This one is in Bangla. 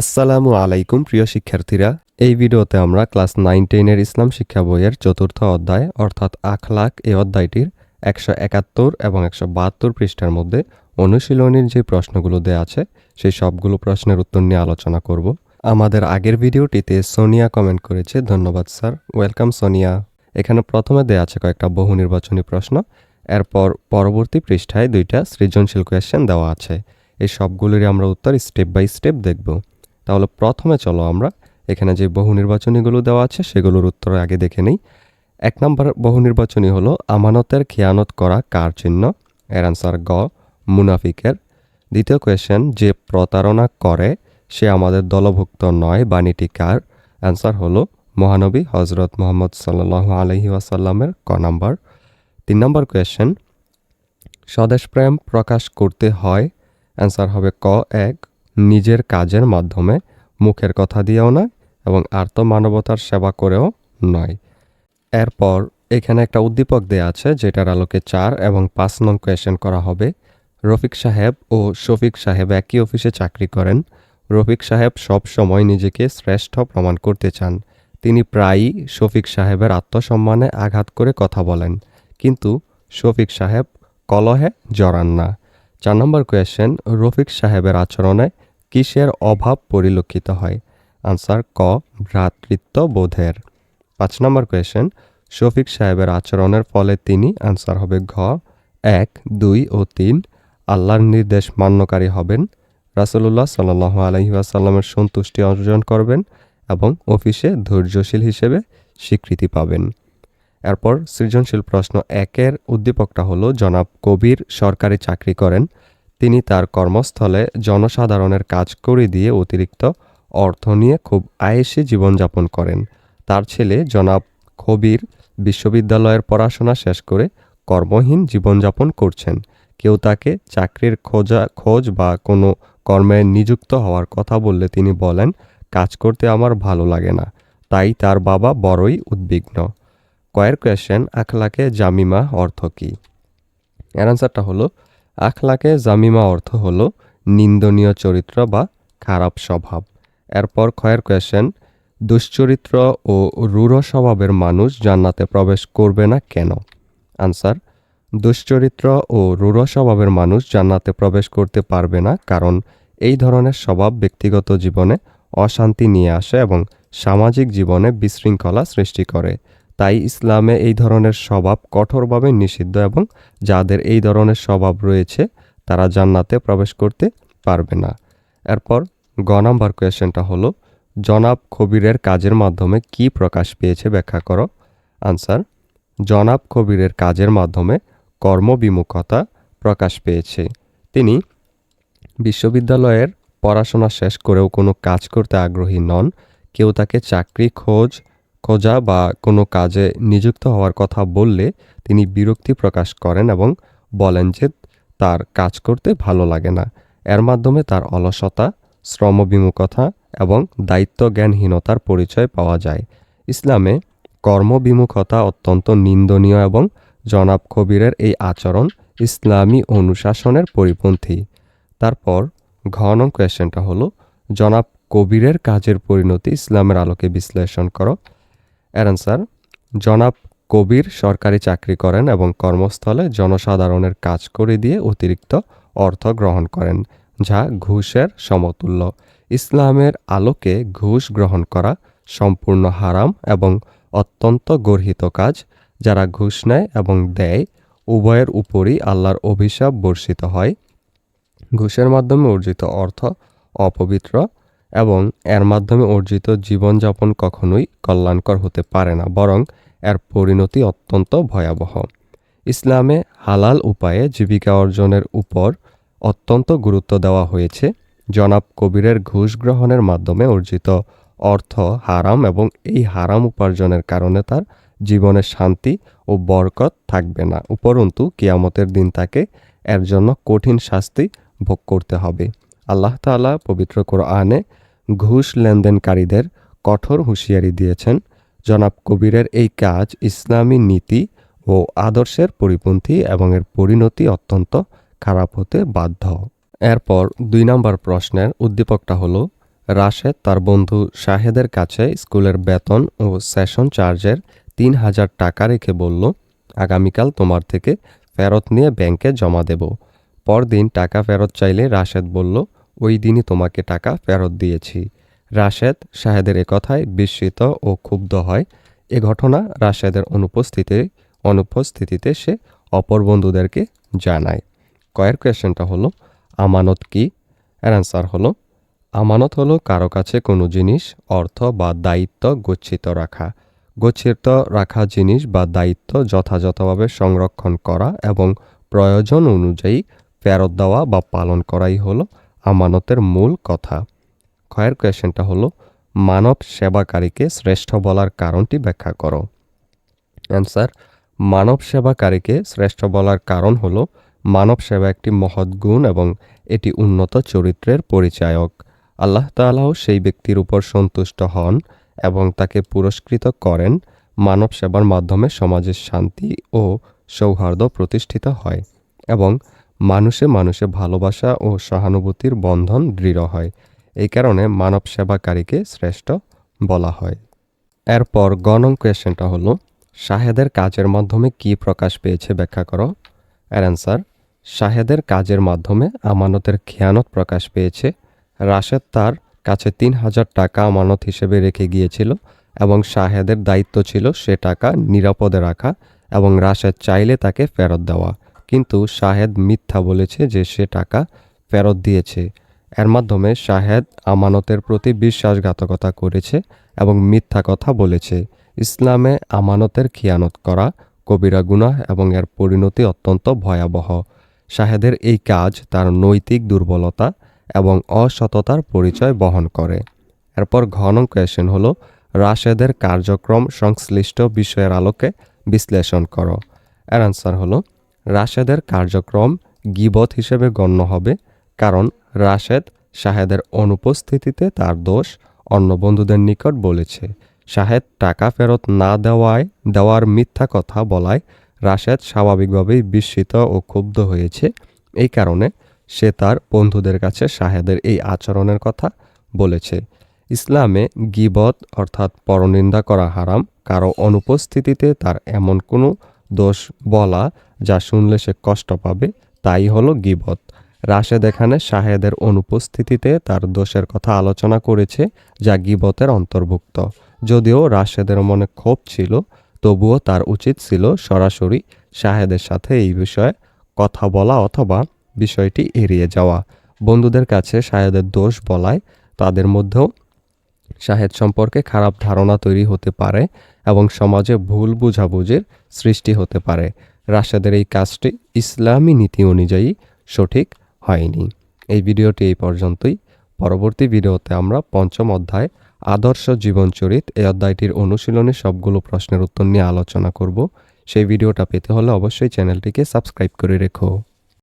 আসসালামু আলাইকুম, প্রিয় শিক্ষার্থীরা। এই ভিডিওতে আমরা ক্লাস নাইন টেনের ইসলাম শিক্ষা বইয়ের চতুর্থ অধ্যায়, অর্থাৎ আখলাক এই অধ্যায়টির একশো একাত্তর এবং একশো বাহাত্তর পৃষ্ঠার মধ্যে অনুশীলনীর যে প্রশ্নগুলো দেয়া আছে, সেই সবগুলো প্রশ্নের উত্তর নিয়ে আলোচনা করব। আমাদের আগের ভিডিওটিতে সোনিয়া কমেন্ট করেছে, ধন্যবাদ স্যার, ওয়েলকাম সোনিয়া। এখানে প্রথমে দেওয়া আছে কয়েকটা বহু নির্বাচনী প্রশ্ন, এরপর পরবর্তী পৃষ্ঠায় দুইটা সৃজনশীল কোয়েশ্চেন দেওয়া আছে। এই সবগুলোরই আমরা উত্তর স্টেপ বাই স্টেপ দেখব। তাহলে প্রথমে চলো আমরা। এখানে যে বহু নির্বাচনীগুলো দেওয়া আছে, সেগুলোর উত্তর আগে দেখে নিই। এক নম্বর বহু নির্বাচনী হলো, আমানতের খেয়ানত করা কার চিহ্ন? এর আনসার গ, মুনাফিকের। দ্বিতীয় কোয়েশ্চেন যে প্রতারণা করে, সে আমাদের দলভুক্ত নয়, বাণীটি কার? অ্যান্সার হলো, মহানবী হজরত মোহাম্মদ সাল্লাহ আলহি ওয়াসাল্লামের ক নাম্বার। তিন নম্বর কোয়েশ্চেন স্বদেশপ্রেম প্রকাশ করতে হয় অ্যান্সার হবে ক, এক। নিজের কাজের মাধ্যমে মুখের কথা দিয়েও নয় এবং আর্ত মানবতার সেবা করেও নয়। এরপর এখানে একটা উদ্দীপক দেয়া আছে, যেটার আলোকে চার এবং পাঁচ নং কোয়েশ্চেন করা হবে। রফিক সাহেব ও শফিক সাহেব একই অফিসে চাকরি করেন। রফিক সাহেব সব সময় নিজেকে শ্রেষ্ঠ প্রমাণ করতে চান। তিনি প্রায়ই শফিক সাহেবের আত্মসম্মানে আঘাত করে কথা বলেন। কিন্তু শফিক সাহেব কলহে জড়ান না। চার নম্বর কোয়েশ্চেন রফিক সাহেবের আচরণে কিসের অভাব পরিলক্ষিত হয়? আনসার ক, ভ্রাতৃত্ব বোধের। পাঁচ নম্বর কোয়েশ্চেন শফিক সাহেবের আচরণের ফলে তিনি আনসার হবে ঘ, এক, দুই ও তিন, আল্লাহর নির্দেশ মান্যকারী হবেন। রাসুলুল্লাহ সাল্লাহ আলহিহাসাল্লামের সন্তুষ্টি অর্জন করবেন এবং অফিসে ধৈর্যশীল হিসেবে স্বীকৃতি পাবেন। এরপর সৃজনশীল প্রশ্ন একের উদ্দীপকটা হলো, জনাব কবির সরকারি চাকরি করেন। তিনি তার কর্মস্থলে জনসাধারণের কাজ করে দিয়ে অতিরিক্ত অর্থ নিয়ে খুব আয়েসে জীবনযাপন করেন। তার ছেলে জনাব কবির বিশ্ববিদ্যালয়ের পড়াশোনা শেষ করে কর্মহীন জীবনযাপন করছেন। কেউ তাকে চাকরির খোঁজা, খোঁজ বা কোনো কর্মে নিযুক্ত হওয়ার কথা বললে তিনি বলেন, কাজ করতে আমার ভালো লাগে না। তাই তার বাবা বড়ই উদ্বিগ্ন। কয়ের কোয়েশ্চেন আখলাকে জামিমা অর্থ কী? এর আনসারটা হলো আখলাকে জামিমা অর্থ হল নিন্দনীয় চরিত্র বা খারাপ স্বভাব। এরপর ক্ষয়ের কোয়েশ্চেন দুশ্চরিত্র ও রূঢ় স্বভাবের মানুষ জান্নাতে প্রবেশ করবে না কেন? আনসার দুশ্চরিত্র ও রূঢ় স্বভাবের মানুষ জান্নাতে প্রবেশ করতে পারবে না কারণ এই ধরনের স্বভাব ব্যক্তিগত জীবনে অশান্তি নিয়ে আসে এবং সামাজিক জীবনে বিশৃঙ্খলা সৃষ্টি করে। তাই ইসলামে এই ধরনের স্বভাব কঠোরভাবে নিষিদ্ধ এবং যাদের এই ধরনের স্বভাব রয়েছে, তারা জান্নাতে প্রবেশ করতে পারবে না। এরপর গ নাম্বার কোয়েশ্চেনটা হলো, জনাব কবিরের কাজের মাধ্যমে কি প্রকাশ পেয়েছে ব্যাখ্যা করো? আনসার, জনাব কবিরের কাজের মাধ্যমে কর্মবিমুখতা প্রকাশ পেয়েছে। তিনি বিশ্ববিদ্যালয়ের পড়াশোনা শেষ করেও কোনো কাজ করতে আগ্রহী নন, কেউ তাকে চাকরি, খোঁজ খোঁজা বা কোনো কাজে নিযুক্ত হওয়ার কথা বললে তিনি বিরক্তি প্রকাশ করেন এবং বলেন যে তার কাজ করতে ভালো লাগে না। এর মাধ্যমে তার অলসতা, শ্রমবিমুখতা এবং দায়িত্ব জ্ঞানহীনতার পরিচয় পাওয়া যায়। ইসলামে কর্মবিমুখতা অত্যন্ত নিন্দনীয় এবং জনাব কবিরের এই আচরণ ইসলামী অনুশাসনের পরিপন্থী। তারপর ঘন কোয়েশ্চেনটা হলো, জনাব কবিরের কাজের পরিণতি ইসলামের আলোকে বিশ্লেষণ করো। এর আনসার জনাব কবির সরকারি চাকরি করেন এবং কর্মস্থলে জনসাধারণের কাজ করে দিয়ে অতিরিক্ত অর্থ গ্রহণ করেন, যা ঘুষের সমতুল্য। ইসলামের আলোকে ঘুষ গ্রহণ করা সম্পূর্ণ হারাম এবং অত্যন্ত গর্হিত কাজ। যারা ঘুষ নেয় এবং দেয়, উভয়ের উপরই আল্লাহর অভিশাপ বর্ষিত হয়। ঘুষের মাধ্যমে অর্জিত অর্থ অপবিত্র এবং এর মাধ্যমে অর্জিত জীবনযাপন কখনোই কল্যাণকর হতে পারে না, বরং এর পরিণতি অত্যন্ত ভয়াবহ। ইসলামে হালাল উপায়ে জীবিকা অর্জনের উপর অত্যন্ত গুরুত্ব দেওয়া হয়েছে। জনাব কবিরের ঘুষ গ্রহণের মাধ্যমে অর্জিত অর্থ হারাম এবং এই হারাম উপার্জনের কারণে তার জীবনের শান্তি ও বরকত থাকবে না। উপরন্তু, কিয়ামতের দিন তাকে এর জন্য কঠিন শাস্তি ভোগ করতে হবে। আল্লাহ তাআলা পবিত্র কোরআনে ঘুষ লেনদেনকারীদের কঠোর হুঁশিয়ারি দিয়েছেন জনাব কবিরের এই কাজ ইসলামী নীতি ও আদর্শের পরিপন্থী এবং এর পরিণতি অত্যন্ত খারাপ হতে বাধ্য। এরপর দুই নম্বর প্রশ্নের উদ্দীপকটা হলো, রাশেদ তার বন্ধু শাহেদের কাছে স্কুলের বেতন ও সেশন চার্জের তিন হাজার টাকা রেখে বলল, আগামীকাল তোমার থেকে ফেরত নিয়ে ব্যাংকে জমা দেব। পরদিন টাকা ফেরত চাইলে রাশেদ বলল ওই দিনই তোমাকে টাকা ফেরত দিয়েছি। রাশেদ শাহেদের কথায় বিস্মিত ও ক্ষুব্ধ হয়। এ ঘটনা রাশেদের অনুপস্থিতি, অনুপস্থিতিতে সে অপর বন্ধুদেরকে জানায়। কয়ের কোয়েশ্চেনটা হলো, আমানত কি? অ্যান্সার হলো, আমানত হলো কারও কাছে কোনো জিনিস, অর্থ বা দায়িত্ব গচ্ছিত রাখা। গচ্ছিত রাখা জিনিস বা দায়িত্ব যথাযথভাবে সংরক্ষণ করা এবং প্রয়োজন অনুযায়ী ফেরত দেওয়া বা পালন করাই হলো আমানতের মূল কথা। ক্ষয়ের কোয়েশ্চেনটা হলো, মানব সেবাকারীকে শ্রেষ্ঠ বলার কারণটি ব্যাখ্যা করো। অ্যান্সার, মানব সেবাকারীকে শ্রেষ্ঠ বলার কারণ হলো, মানব সেবা একটি মহৎ গুণ এবং এটি উন্নত চরিত্রের পরিচায়ক। আল্লাহ তাআলাও সেই ব্যক্তির উপর সন্তুষ্ট হন এবং তাকে পুরস্কৃত করেন মানব সেবার মাধ্যমে সমাজের শান্তি ও সৌহার্দ্য প্রতিষ্ঠিত হয় এবং মানুষে মানুষে ভালোবাসা ও সহানুভূতির বন্ধন দৃঢ় হয়। এই কারণে মানব সেবাকারীকে শ্রেষ্ঠ বলা হয়। এরপর গণং কোয়েশ্চেনটা হলো, শাহেদের কাজের মাধ্যমে কি প্রকাশ পেয়েছে ব্যাখ্যা করো? এর অ্যান্সার শাহেদের কাজের মাধ্যমে আমানতের খেয়ানত প্রকাশ পেয়েছে। রাশেদ তার কাছে তিন হাজার টাকা আমানত হিসেবে রেখে গিয়েছিল এবং শাহেদের দায়িত্ব ছিল সে টাকা নিরাপদে রাখা এবং রাশেদ চাইলে তাকে ফেরত দেওয়া। কিন্তু শাহেদ মিথ্যা বলেছে যে সে টাকা ফেরত দিয়েছে। এর মাধ্যমে শাহেদ আমানতের প্রতি বিশ্বাসঘাতকতা করেছে এবং মিথ্যা কথা বলেছে। ইসলামে আমানতের খিয়ানত করা কবিরা গুনাহ এবং এর পরিণতি অত্যন্ত ভয়াবহ। শাহেদের এই কাজ তার নৈতিক দুর্বলতা এবং অসততার পরিচয় বহন করে। এরপর ঘন কোয়েশন হলো, রাশেদের কার্যক্রম সংশ্লিষ্ট বিষয়ের আলোকে বিশ্লেষণ করো। এর আনসার হলো রাশেদের কার্যক্রম গিবত হিসেবে গণ্য হবে, কারণ রাশেদ শাহেদের অনুপস্থিতিতে তার দোষ অন্য বন্ধুদের নিকট বলেছে। শাহেদ টাকা ফেরত না দেওয়ায়, দেওয়ার মিথ্যা কথা বলায় রাশেদ স্বাভাবিকভাবেই বিস্মিত ও ক্ষুব্ধ হয়েছে। এই কারণে সে তার বন্ধুদের কাছে শাহেদের এই আচরণের কথা বলেছে। ইসলামে গিবত অর্থাৎ পরনিন্দা করা হারাম, কারও অনুপস্থিতিতে তার এমন কোনো দোষ বলা যা শুনলে সে কষ্ট পাবে, তাই হলো গিবত। রাশেদ এখানে শাহেদের অনুপস্থিতিতে তার দোষের কথা আলোচনা করেছে, যা গিবতের অন্তর্ভুক্ত। যদিও রাশেদের মনে ক্ষোভ ছিল, তবুও তার উচিত ছিল সরাসরি শাহেদের সাথে এই বিষয়ে কথা বলা অথবা বিষয়টি এড়িয়ে যাওয়া। বন্ধুদের কাছে শাহেদের দোষ বলায় তাদের মধ্যেও শাহেদ সম্পর্কে খারাপ ধারণা তৈরি হতে পারে এবং সমাজে ভুল বুঝাবুঝির সৃষ্টি হতে পারে। রাশেদের এই কাজটি ইসলামী নীতি অনুযায়ী সঠিক হয়নি। এই ভিডিওটি এই পর্যন্তই। পরবর্তী ভিডিওতে আমরা পঞ্চম অধ্যায় আদর্শ জীবনচরিত এই অধ্যায়টির অনুশীলনে সবগুলো প্রশ্নের উত্তর নিয়ে আলোচনা করব। সেই ভিডিওটা পেতে হলে অবশ্যই চ্যানেলটিকে সাবস্ক্রাইব করে রেখো।